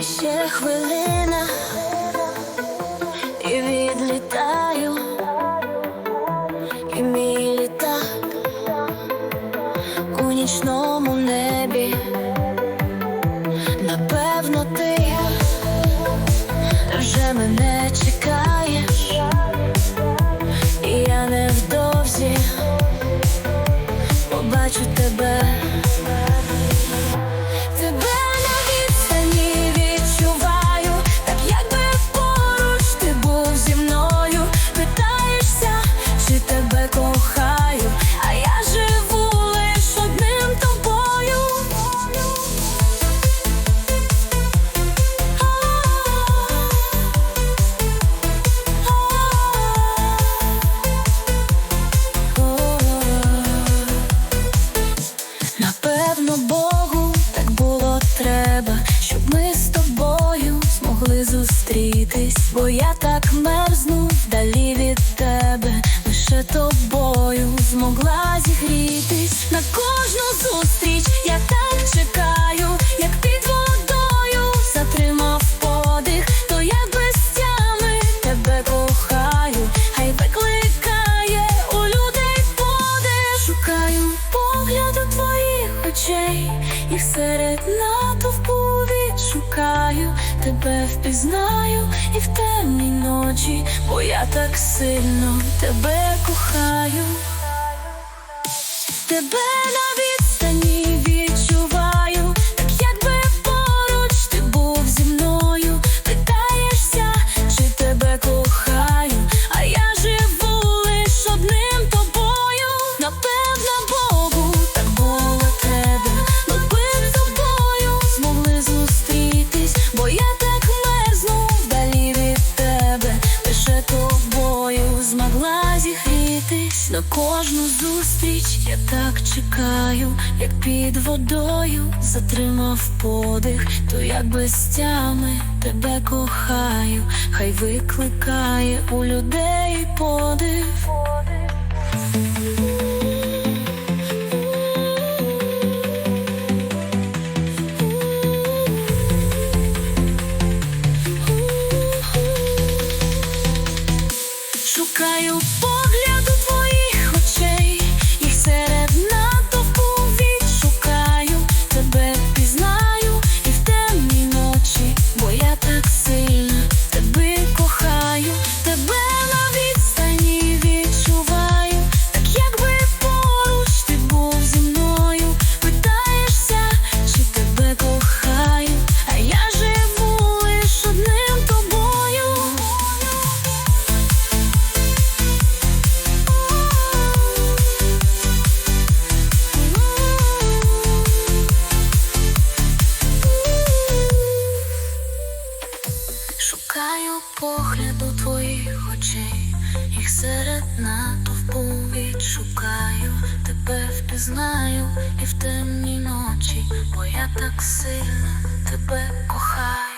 ще хвилина. І відлітаю, і мій літак у нічному небі. Напевно, ти вже мене чекаєш, Напевно, Богу так було треба, щоб ми з тобою змогли зустрітись, бо я так мерзну вдалі від тебе, лише тобою змогла зігрітись. На кожну зустріч, я так очей, і серед натовпу відшукаю, тебе впізнаю і в темній ночі, бо я так сильно тебе кохаю. Тебе на змогла зігрітись на кожну зустріч. Я так чекаю, як під водою затримав подих, то як без тями тебе кохаю, хай викликає у людей подив. Шукаю Погляду твоїх очей, їх серед натовпу відшукаю, тебе впізнаю і в темній ночі, бо я так сильно тебе кохаю.